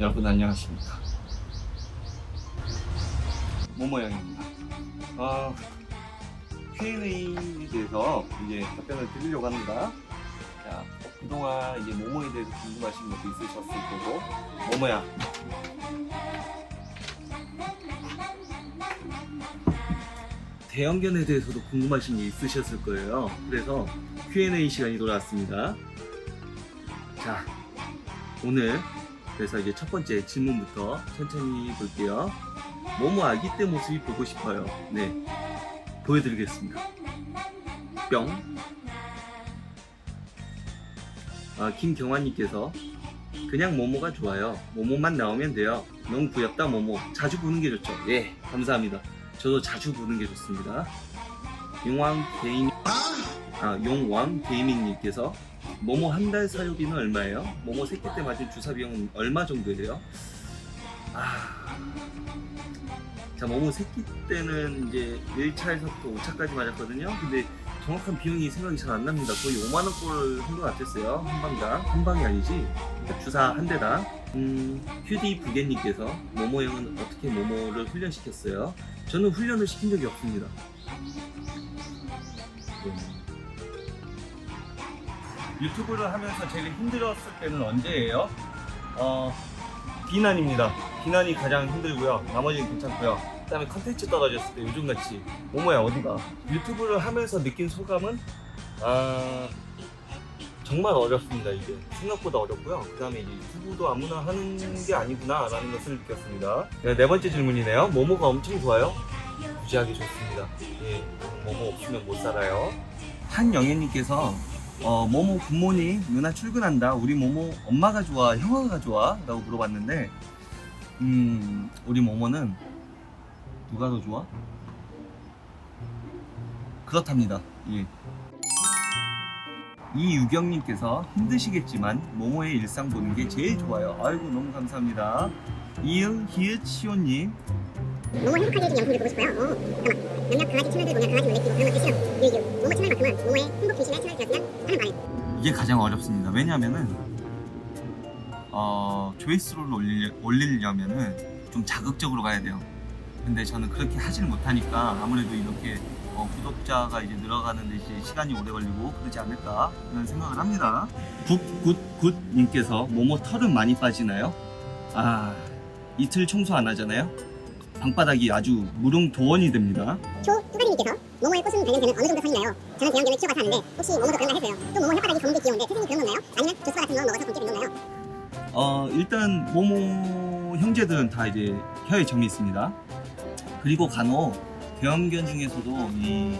여러분 안녕하십니까? 모모양입니다. 아, Q&A에 대해서 이제 답변을 드리려고 합니다. 자, 그동안 이제 모모에 대해서 궁금하신 것도 있으셨을 거고 모모야 대형견에 대해서도 궁금하신 게 있으셨을 거예요. 그래서 Q&A 시간이 돌아왔습니다. 자 오늘 그래서 이제 첫 번째 질문부터 천천히 볼게요. 모모 아기 때 모습이 보고 싶어요. 네. 보여드리겠습니다. 뿅. 아, 김경환님께서 그냥 모모가 좋아요. 모모만 나오면 돼요. 너무 귀엽다 모모. 자주 보는 게 좋죠. 예, 감사합니다. 저도 자주 보는 게 좋습니다. 용왕 게이밍, 아, 용왕 게이밍님께서 모모 한 달 사료비는 얼마예요? 모모 새끼 때 맞은 주사 비용은 얼마 정도예요? 아. 자, 모모 새끼 때는 이제 1차에서부터 5차까지 맞았거든요. 근데 정확한 비용이 생각이 잘 안 납니다. 거의 5만원 꼴 한것 같았어요. 한 방당. 한 방이 아니지. 주사 한 대당. 음, 휴디 부개님께서 모모 형은 어떻게 모모를 훈련시켰어요? 저는 훈련을 시킨 적이 없습니다. 네. 유튜브를 하면서 제일 힘들었을 때는 언제예요? 어, 비난입니다. 비난이 가장 힘들고요. 나머지는 괜찮고요. 그다음에 컨텐츠 떨어졌을 때 요즘같이 모모야 어디가? 유튜브를 하면서 느낀 소감은 아 정말 어렵습니다. 이게 생각보다 어렵고요. 그 다음에 이제 유튜브도 아무나 하는 게 아니구나 라는 것을 느꼈습니다. 네, 네 번째 질문이네요. 모모가 엄청 좋아요. 무지하게 좋습니다. 예, 모모 없으면 못 살아요. 한영애님께서 어, 모모 굿모닝 누나 출근한다 우리 모모 엄마가 좋아 형아가 좋아 라고 물어봤는데 음 우리 모모는 누가 더 좋아? 그렇답니다 예. 이유경님께서 힘드시겠지만 모모의 일상 보는 게 제일 좋아요 아이고 너무 감사합니다 이응 히읗 시오님 모모 행복하게 해준 영상들 보고 싶어요. 어, 잠깐만. 가장 어렵습니다. 왜냐면은 어, 조회수를 올리, 올리려면은 좀 자극적으로 가야 돼요. 근데 저는 그렇게 하지를 못하니까 아무래도 이렇게 어, 구독자가 이제 늘어가는 데 이제 시간이 오래 걸리고 그러지 않을까 그런 생각을 합니다. 굿굿굿 님께서 모모 털은 많이 빠지나요? 아 이틀 청소 안 하잖아요. 방바닥이 아주 무릉도원이 됩니다. 초 뚜가리님께서 모모의 꽃은 발견되는 어느 정도 선인가요? 저는 대형견을 키워봐서 하는데 혹시 모모도 그런가 해서요. 또 모모 혓바닥이 검게 귀여운데 태생이 그런 건가요? 아니면 조스바 같은 거 먹어서 검게 된 건가요? 어, 일단 모모 형제들은 다 이제 혀에 점이 있습니다. 그리고 간혹 대형견 중에서도 이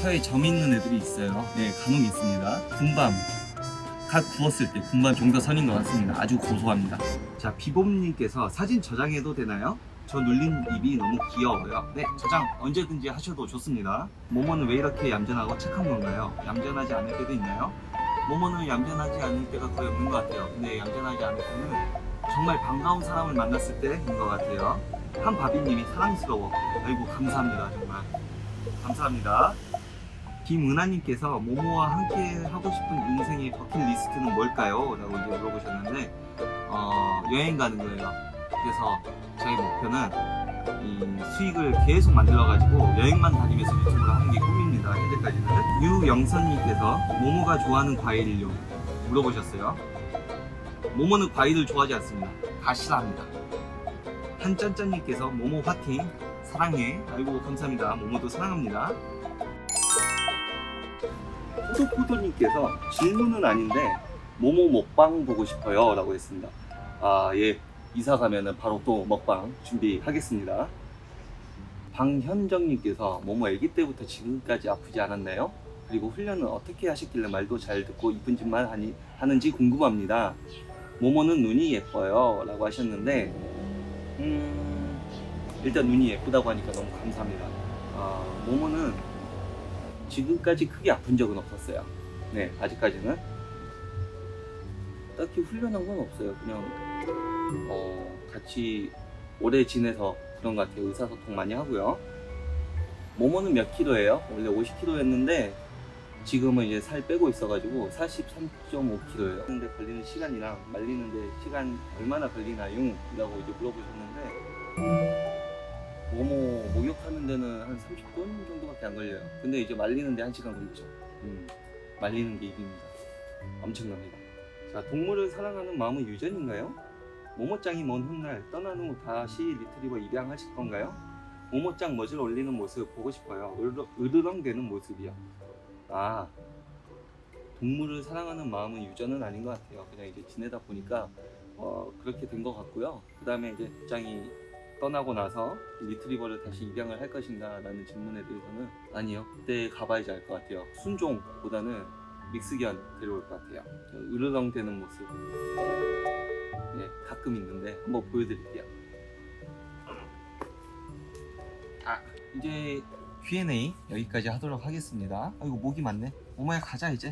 혀에 점 있는 애들이 있어요. 네, 간혹 있습니다. 군밤. 갓 구웠을 때 군밤 좀더 선인 것 같습니다. 아주 고소합니다. 자, 비봄님께서 사진 저장해도 되나요? 저 눌린 입이 너무 귀여워요. 네, 저장 언제든지 하셔도 좋습니다. 모모는 왜 이렇게 얌전하고 착한 건가요? 얌전하지 않을 때도 있나요? 모모는 얌전하지 않을 때가 거의 없는 것 같아요. 근데 얌전하지 않을 때는 정말 반가운 사람을 만났을 때인 것 같아요. 한바비님이 사랑스러워. 아이고 감사합니다 정말 감사합니다. 김은하님께서 모모와 함께 하고 싶은 인생의 버킷리스트는 뭘까요? 라고 이제 물어보셨는데 어, 여행 가는 거예요. 그래서 저희 목표는 이 수익을 계속 만들어가지고 여행만 다니면서 유튜브를 하는 게 꿈입니다. 현재까지는 유영선님께서 모모가 좋아하는 과일요 물어보셨어요. 모모는 과일을 좋아하지 않습니다. 다 싫어합니다. 한짠짠님께서 모모 화팅 사랑해 아이고 감사합니다 모모도 사랑합니다 포도포도님께서 질문은 아닌데 모모 먹방 보고 싶어요 라고 했습니다 아 예 이사 가면은 바로 또 먹방 준비하겠습니다 방현정님께서 모모 아기 때부터 지금까지 아프지 않았나요? 그리고 훈련은 어떻게 하셨길래 말도 잘 듣고 이쁜 짓만 하니, 하는지 궁금합니다 모모는 눈이 예뻐요 라고 하셨는데 음, 일단 눈이 예쁘다고 하니까 너무 감사합니다. 아, 모모는 지금까지 크게 아픈 적은 없었어요. 네, 아직까지는. 딱히 훈련한 건 없어요. 그냥, 어, 같이 오래 지내서 그런 것 같아요. 의사소통 많이 하고요. 모모는 몇 킬로예요? 원래 50킬로였는데, 지금은 이제 살 빼고 있어가지고 43.5kg예요. 근데 걸리는 시간이랑 말리는데 시간 얼마나 걸리나요? 라고 이제 물어보셨는데 모모 목욕하는 데는 한 30분 정도밖에 안 걸려요. 근데 이제 말리는데 1시간 걸리죠. 음, 말리는 게 일입니다. 엄청납니다. 자, 동물을 사랑하는 마음은 유전인가요? 모모짱이 먼 훗날 떠난 후 다시 리트리버 입양하실 건가요? 모모짱 멋을 올리는 모습 보고 싶어요. 으르, 으르렁대는 모습이요. 아, 동물을 사랑하는 마음은 유전은 아닌 것 같아요. 그냥 이제 지내다 보니까 어, 그렇게 된 것 같고요. 그 다음에 이제 짱이 떠나고 나서 리트리버를 다시 입양을 할 것인가 라는 질문에 대해서는 아니요. 그때 가봐야지 알 것 같아요. 순종보다는 믹스견 데려올 것 같아요. 으르렁 대는 모습. 네, 가끔 있는데 한번 보여드릴게요. 아, 이제 Q&A 여기까지 하도록 하겠습니다. 아이고 목이 많네. 오마야 가자 이제.